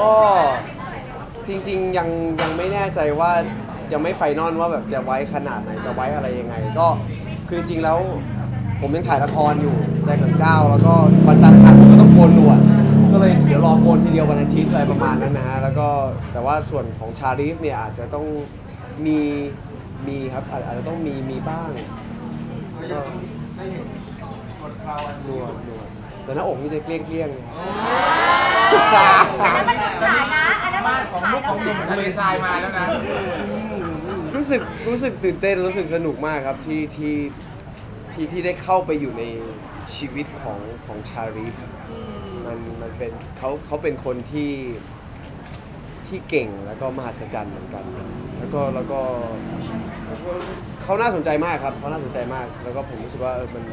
ก็จริงๆยังยังไม่แน่ใจว่ายังไม่ไฟนอลว่าแบบจะไว้ขนาดไหนจะไว้อะไรยังไง ก็คือจริงๆแล้ว ผมยังถ่ายละครอยู่ใจขังเจ้า แล้วก็วันจันทร์อังคารผมก็ต้องโกนหนวดก็เลยเดี๋ยวรอโกนทีเดียววันอาทิตย์อะไรประมาณนั้นนะฮะแล้วก็แต่ว่าส่วนของชาลีฟเนี่ยอาจจะต้องมีมีครับอาจอาจจะต้องมีมีบ้างก็ยังได้เห็นกดเราอันหนวดหนวดแต่หน้าอกนี่จะเกลี้ยงเกลี้ยงๆ อันนั้นมันขายนะ อันนั้นมับ้านนของขายลูกแล้ขวองหนุ่มนะ ทะเลทรายมาแล้วนะ รู้สึกรู้สึกตื่นเต้นรู้สึกสนุกมากครับที่ที่ที่ที่ได้เข้าไปอยู่ในชีวิตของของชาริฟมันมันเป็นเขาเขาเป็นคนที่ที่เก่งแล้วก็มหัศจรรย์เหมือนกัน แล้วก็แล้วก็แล้วก็เขาน่าสนใจมากครับเขาน่าสนใจมาก แล้วก็ผมรู้สึกว่าเออมัน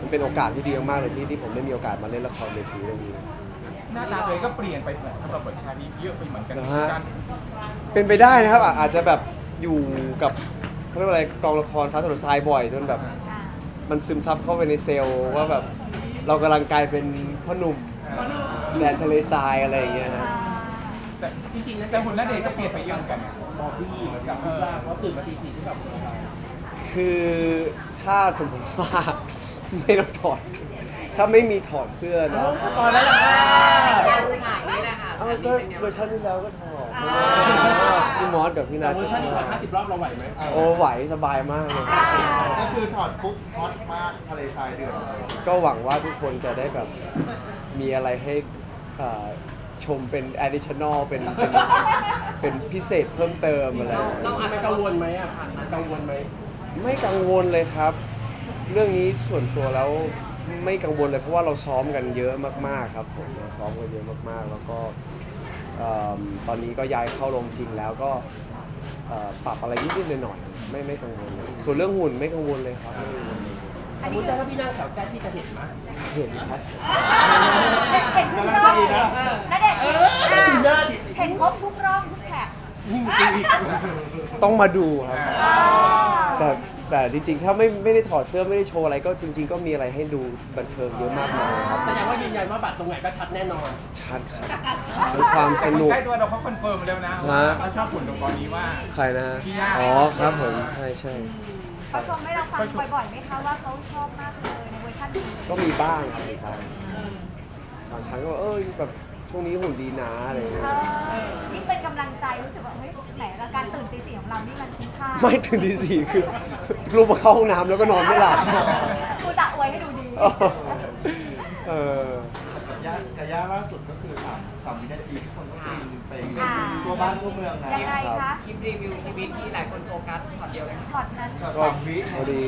มันเป็นโอกาสที่ดีมากๆเลยที่ที่ผมได้มีโอกาสมาเล่นละครเวทีเรื่องนี้ หน้าตาตัวเองก็เปลี่ยนไปสำหรับบทชาลีเยอะไปเหมือนกันเหรอฮะ การเป็นไปได้นะครับอาอาจจะแบบอยู่กับเขาเรียกว่าอะไรกองละครฟ้าถนนทรายบ่อยจนแบบอ่ามันซึมซับเข้าไปในเซลล์ว่าแบบเรากำลังกลายเป็นพ่อหนุ่มแดนทะเลทรายอะไรอย่างเงี้ยฮะแต่จริงๆแล้วแต่หุ่นณเดชน์ก็เปลี่ยนไปเยอะเหมือนกันนะบอบบี้กับรูปร่างเพราะตื่นมาตีสี่ที่แบบออกกำลังกายคือถ้าสมมติว่า ไม่ต้องถอด ถ้าไม่มีถอดเสื้อเนาะสปอยแล้วล่ะงานสถานนี้แหละค่ะเอาสามีก็เป็นไงเวอบ้างร์ชันที่แล้วก็ถอดพี่มอสกับพี่แต่นัทเวอร์ชันที่ถ่าย50 รอบเราไหวไหมโอ้ไหวสบายมากเลยก็คือถอดปุ๊บฮอตมากทะเลทรายเดือดก็หวังว่าทุกคนจะได้แบบมีอะไรให้เอ่อชมเป็น additional เป็นเป็นเป็นพิเศษเพิ่มเติมอะไรอย่างเงี้ยจริงๆมันกังวลไหมอะกังวลไหมไม่กังวลเลยครับ เรื่องนี้ส่วนตัวแล้ว ไม่กังวลเลยเพราะว่าเราซ้อมกันเยอะมากๆครับผมเราซ้อมกันเยอะมากๆ แล้วก็เอิ่มตอนนี้ก็ย้ายเข้าโรงจริงแล้วก็เอ่อปรับอะไรนิดๆหน่อยๆไม่ไม่กังวลเลยส่วนเรื่องหุ่นไม่กังวลเลยครับไม่กังวลเลยสมมติถ้าพี่นั่งแถวแซดพี่จะเห็นไหมเห็นครับ เห็นทุกร่องณเดชน์ดูหน้าดิเห็นครบทุกร่องทุกแท็กยิ่งจริงอีกต้องมาดูครับอ่าแต่ แต่จริงๆ ถ้าไม่ไม่ได้ถอดเสื้อไม่ได้โชว์อะไรก็จริง ๆ ก็มีอะไรให้ดูบันเทิงเยอะมากมายครับแสดงว่ายืนยันว่าบัตรตรงไหนก็ชัดแน่นอน ชัดครับมีความสนุก ใกล้ตัวเราเขาคอนเฟิร์มแล้วนะว่าฮะ เขาชอบหุ่นตรงตอนนี้ว่า ใครนะฮะพี่ย่า อ๋อครับผมใช่ใช่เขาชมให้เราฟังบ่อยๆไหมคะว่าเขาชอบมากเลยในเวอร์ชันนี้ก็มีบ้างครับมีบ้างบางครั้งก็เออแบบช่วงนี้หุ่นดีนะอะไรอย่างเงี้ย เออยิ่งเป็นกำลังใจรู้สึกว่าเฮ้ยแหมแล้วการตื่นตีสี่ของเรานี่มันคุ้มค่าไม่ตื่นทีสี่คือ ลูกมาเข้าห้องน้ำแล้วก็นอนไม่หลับคุณตะอวยให้ดูดีเออ กับย่ากับย่าล่าสุดก็คือสามสามวินาทีที่คนก็ปีนไปอ่าตัวบ้านทั่วเมืองนะยังไงคะคลิปรีวิวชีวิตที่หลายคนโฟกัสช็อตเดียวเลยค่ะช็อตนั้นช็อตก็สามวิพอดี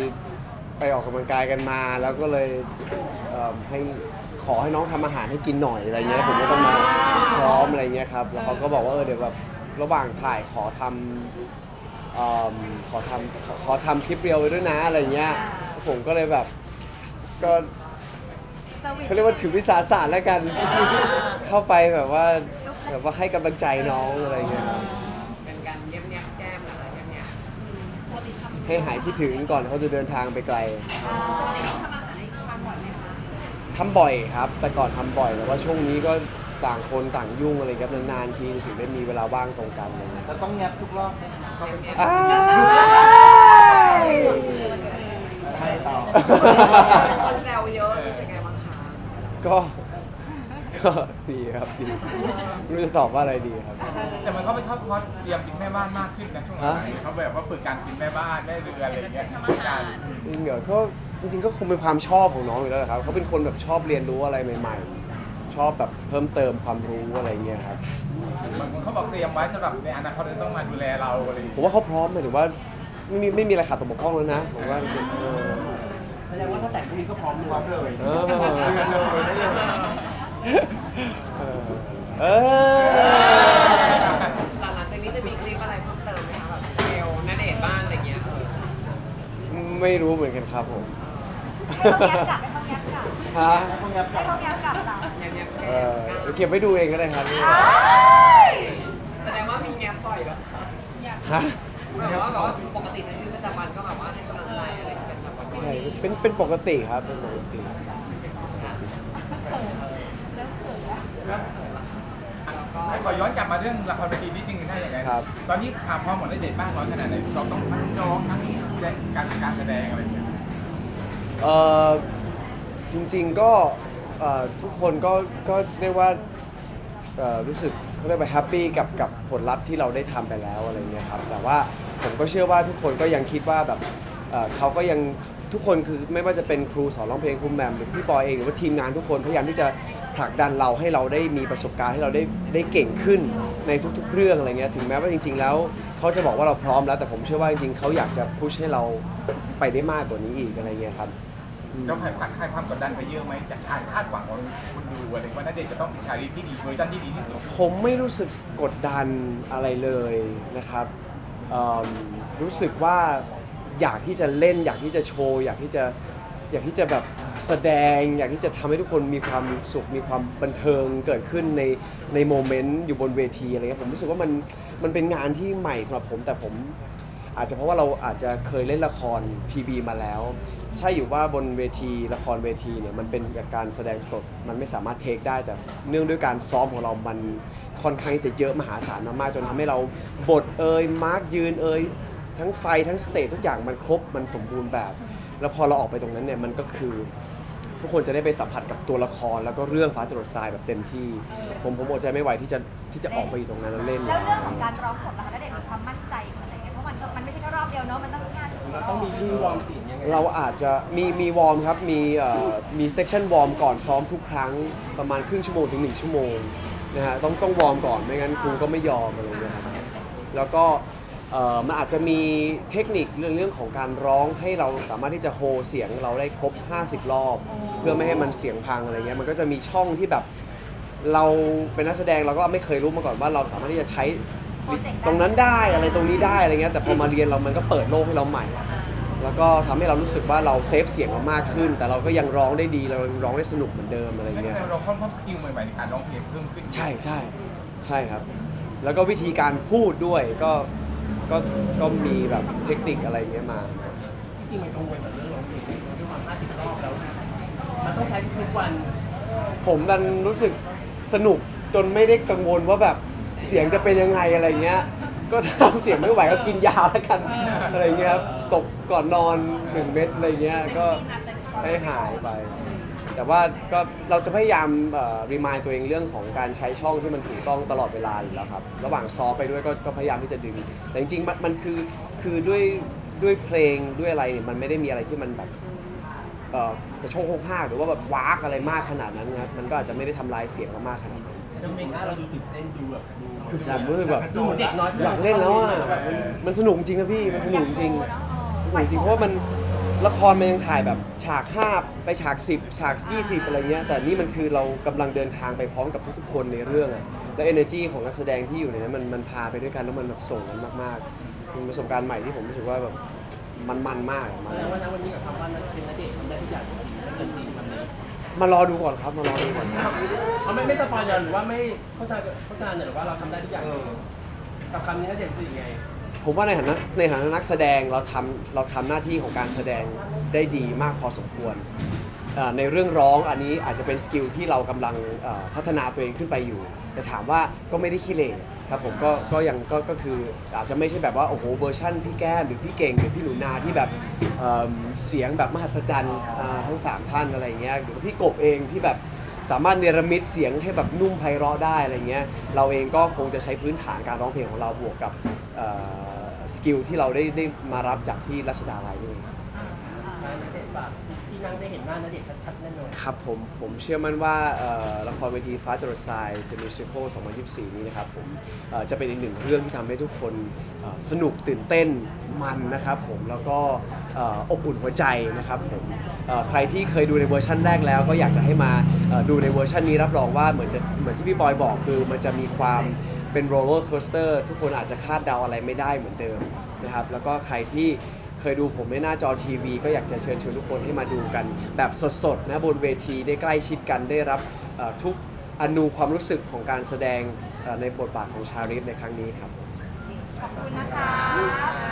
ไปออกกำลังกายกันมา แล้วก็เลยเอิ่มให้ขอให้น้องทำอาหารให้กินหน่อยอะไรเงี้ยผมก็ต้องมาซ้อมอะไรเงี้ยครับแล้วเขาก็บอกว่าเออเดี๋ยวแบบระหว่างถ่ายขอทำ เอิ่มขอทำขอขอทำคลิปเรียวไว้ด้วยนะอะไรเงี้ย ผมก็เลยแบบก็สวิตช์เขาเรียกว่าถือวิสาสะแล้วกัน เข้าไปแบบว่าแบบว่าให้กำลังใจน้องอะไรเงี้ยครับเป็นการเยี่ยมเยียมแก้มนะคะเยี่ยมเยียมให้หายคิดถึงก่อนเขาจะเดินทางไปไกลทำบ่อยครับ แต่ก่อนทำบ่อยแต่ว่าช่วงนี้ก็ ต่างคนต่างยุ่งอะไรครับนานๆทีถึงได้มีเวลาว่างตรงกันอะไรเงี้ยจะต้องแงบทุกรอบไหมอ้ายไม่ต่อคนแซวเยอะรู้สึกไงบ้างคะก็ก็ดีครับดีไม่รู้จะตอบว่าอะไรดีครับ แต่มันเขาไปเข้าคอร์สเตรียมกินแม่บ้านมากขึ้นนะช่วงหลังฮะเขาแบบว่าฝึกการกินแม่บ้านแม่เรือนอะไรอย่างเงี้ยฝึกการจริงเหรอก็จริงๆก็คงเป็นความชอบของน้องอยู่แล้วแหละครับเขาเป็นคนแบบชอบเรียนรู้อะไรใหม่ ๆ ชอบแบบเพิ่มเติมความรู้อะไรเงี้ยครับเหมือนเขาบอกเตรียมไว้สำหรับในอนาคตจะต้องมาดูแลเราอะไรอย่างผเงี้ยมว่าเขาพร้อมหมายถึงว่าไม่มีไม่มีอะไรขาดตกบกพร่องแล้วนะผมว่าเออแสดงว่าถ้าแต่งพรุ่งนี้ก็พร้อมเลพร้อมยเลยเออเดือนเลยได้เลยเออเออ หลังจากนี้จะมีคลิปอะไรเพิ่มเติมไหมคะแบบเบลณเดชน์บ้านอะไรเงี้ยเออไม่รู้เหมือนกันครับผมให้เขาแย้มกลับให้เขาแย้มกลับ ฮะให้พวกเนี้ยให้เขาแย้มกลับเหรอเยี่ยมเยียมเอแก้อมเดี๋ยวเก็บไว้ดูเองก็ได้ครับอ้ายแสดงว่ามีแง้มบ่อยเหรอฮะแบบว่าแบบว่าปกติในชีวิตประจำวันก็แบบว่าให้กำลังใจอะไรเป็นแบบว่าใช่เป็นเป็นปกติครับเป็นปกติเริ่มเขินแล้วก็ขอย้อนกลับมาเรื่องละครเวทีนิดนึงถ้าอย่างนั้นครับตอนนี้ความพร้อมของณเดชน์มากน้อยขนาดไหนเราต้องทั้งร้องทั้งการการแสดงอะไรอย่างเงี้ย เอ่อ จริงๆก็เอ่อทุกคนก็ก็เรียกว่าเอ่อรู้สึกเขาเรียกว่าแฮปปี้กับกับผลลัพธ์ที่เราได้ทำไปแล้วอะไรเงี้ยครับแต่ว่าผมก็เชื่อว่าทุกคนก็ยังคิดว่าแบบเอ่อเขาก็ยังทุกคนคือไม่ว่าจะเป็นครูสอนร้องเพลงครูแหมมหรือพี่ปอยเองหรือว่าทีมงานทุกคนพยายามที่จะผลักดันเราให้เราได้มีประสบการณ์ให้เราได้ได้เก่งขึ้นในทุกๆเรื่องอะไรเงี้ยถึงแม้ว่าจริง ๆ แล้วเขาจะบอกว่าเราพร้อมแล้ว แต่ผมเชื่อว่าจริงๆเขาอยากจะพุชให้เราไปได้มากกว่านี้อีกอะไรเงี้ยครับ เราคลายคลายความกดดันไปเยอะไหมจากการคาดหวังของคนดูอะไรว่าณเดชน์จะต้องมีชาลีที่ดีเวอร์ชันที่ดีที่สุดผมไม่รู้สึกกดดันอะไรเลยนะครับเอิ่มรู้สึกว่าอยากที่จะเล่น อยากที่จะโชว์ อยากที่จะอยากที่จะแบบแสดง อยากที่จะทำให้ทุกคนมีความสุขมีความบันเทิงเกิดขึ้นในในโมเมนต์อยู่บนเวทีอะไรเงี้ยผมรู้สึกว่ามันมันเป็นงานที่ใหม่สำหรับผมแต่ผม อาจจะเพราะว่าเราอาจจะเคยเล่นละครทีวีมาแล้ว ใช่อยู่ว่าบนเวทีละครเวทีเนี่ยมันเป็นการแสดงสดมันไม่สามารถเทคได้แต่เนื่องด้วยการซ้อมของเรามันค่อนข้างจะเยอะมหาศาลมากๆจนทำให้เราบทเอ่ยมาร์กยืนเอ่ยทั้งไฟทั้งสเตจทุกอย่างมันครบมันสมบูรณ์แบบ แล้วพอเราออกไปตรงนั้นเนี่ยมันก็คือทุกคนจะได้ไปสัมผัสกับตัวละครแล้วก็เรื่องฟ้าจรดทรายแบบเต็มที่ ผมผมอดใจไม่ไหวที่จะที่จะออกไปอยู่ตรงนั้นแล้วเล่นแล้วเรื่องของการร้องสดนะคะ เดียวเนาะมันต้องงานเราต้องมีชื่อวอร์มเสียงยังไงเราอาจจะมีมีวอร์มครับ มีเอ่อมีเซ c ชันวอร์มก่อนซ้อมทุกครั้งประมาณครึ่งชั่วโมงถึง 1 ชั่วโมงนะฮะต้องต้องวอร์มก่อนไม่งั้นครูก็ไม่ยอมอะไรเงี้ยครับแล้วก็เอ่อมันอาจจะมีเทคนิคเรื่องเรื่องของการร้องให้เราสามารถที่จะโฮเสียงเราได้ครบ 50 รอบ เพื่อไม่ให้มันเสียงพังอะไรเงี้ยมันก็จะมีช่องที่แบบ เราเป็นนักแสดงเราก็ไม่เคยรู้มาก่อนว่าเราสามารถที่จะใช้ ตรงนั้นได้อะไรตรงนี้ได้อะไรเงี้ยแต่พอมาเรียนเรามันก็เปิดโลกให้เราใหม่ แล้วก็ทำให้เรารู้สึกว่าเราเซฟเสียงเรามากขึ้น แต่เราก็ยังร้องได้ดีเรายังร้องได้สนุกเหมือนเดิมอะไรนั่นแสเงี้ย ดงว่าเราค่อนข้างสกิลใหม่ๆในการร้องเพลงเพิ่มขึ้นใช่ใช่ใช่ครับ แล้วก็วิธีการพูดด้วยก็ก็ก็มีแบบเทคนิคอะไรเงี้ยมา จริงๆมันกังวลกับเรื่องร้องเพลงด้วยความ50รอบแล้ว มันต้องใช้ทุกวันผมดันรู้สึกสนุกจนไม่ได้กังวลว่าแบบ เสียงจะเป็นยังไงอะไรเงี้ย ก็ทำเสียงไม่ไหวก็กินยาแล้วกันอะไรเงี้ยครับตกก่อนนอนหนึ่งเม็ดอะไรเงี้ยก็ให้หายไป แต่ว่าก็เราจะพยายามรีมายตัวเองเรื่องของการใช้ช่องที่มันถูกต้องตลอดเวลาอยู่แล้วครับระหว่างซ้อมไปด้วยก็ก็พยายามที่จะดึงแต่จริงๆมันมันคือคือด้วยด้วยเพลงด้วยอะไรเนี่ยมันไม่ได้มีอะไรที่มันแบบเออกระโชกโคกห้ากหรือว่าแบบวากอะไรมากขนาดนั้นนะครับมันก็อาจจะไม่ได้ทำลายเสียงเรามากขนาด นั้นจริงๆหน้าเราดูตื่นเต้นดูแบบดูคือผมรู้สึกแบบดูเหมือนเด็กน้อยอยากเล่นแล้วอะมันมันสนุกจริงนะพี่มันสนุกจริงสนุกจริงเพราะว่ามันละครมันยังถ่ายแบบฉาก5ไปฉาก 10 ฉาก 20 อะไรเงี้ยแต่นี่มันคือเรากำลังเดินทางไปพร้อมกับทุกๆ คนในเรื่องอะแล้ว energy ของนักแสดงที่อยู่ในนั้นมันมันพาไปด้วยกันแล้วมันแบบส่งกันมากๆเป็นประสบการณ์ใหม่ที่ผมรู้สึกว่าแบบมันมันมากอะมาแสดงว่าณวันนี้กับคำว่านั้นเป็นนักเด็กทำได้ทุกอย่างจริงๆถ้าเกินจริงคำนี้ มารอดูก่อนครับมารอดูก่อนเขาไม่ไม่สปอยล์หรือว่าไม่โฆษณาโฆษณาเนี่ยหรือว่าเราทำได้ทุกอย่างกับคำนี้นักเด็กรู้สึกยังไง ผมว่าในฐานะในฐานะนักแสดงเราทำเราทำหน้าที่ของการแสดงได้ดีมากพอสมควรเอ่อในเรื่องร้องอันนี้อาจจะเป็นสกิลที่เรากำลังเอ่อพัฒนาตัวเองขึ้นไปอยู่ แต่ถามว่าก็ไม่ได้ขี้เหร่ ครับผมก็ก็ยังก็ก็คืออาจจะไม่ใช่แบบว่าโอ้โหเวอร์ชั่นพี่แก้มหรือพี่เก่งหรือพี่หนูนาที่แบบเอิ่มเสียงแบบมหัศจรรย์อ่าทั้งสามท่านอะไรเงี้ยหรือว่าพี่กบเองที่แบบสามารถเนรมิตเสียงให้แบบนุ่มไพเราะได้อะไรเงี้ยเราเองก็คงจะใช้พื้นฐานการร้องเพลงของเราบวกกับสกิลที่เราได้ได้มารับจากที่รัชดาลัยนี่เองนักเด็กฝาก นั่งได้เห็นหน้านักเด็กชัดๆแน่นอนครับผมผมเชื่อมั่นว่าเอ่อละครเวทีฟ้าจรดทราย The Musical 2024 นี้นะครับผมเอ่อจะเป็นอีกหนึ่งเรื่องที่ทำให้ทุกคนเอ่อสนุกตื่นเต้นมันนะครับผมแล้วก็เอ่ออบอุ่นหัวใจนะครับผมเอ่อใครที่เคยดูในเวอร์ชันแรกแล้ว ก็อยากจะให้มาเอ่อดูในเวอร์ชันนี้รับรองว่าเหมือนจะเหมือนที่พี่บอยบอกคือมันจะมีความเป็นโรลเลอร์โคสเตอร์ทุกคนอาจจะคาดเดาอะไรไม่ได้เหมือนเดิมนะครับแล้วก็ใครที่ เคยดูผมในหน้าจอทีวี ก็อยากจะเชิญชวนทุกคนให้มาดูกัน แบบสดๆนะบนเวทีได้ใกล้ชิดกันได้รับทุกอนูความรู้สึกของการแสดงในบทบาทของชาริฟในครั้งนี้ครับ ขอบคุณนะคะขอบคุณครับ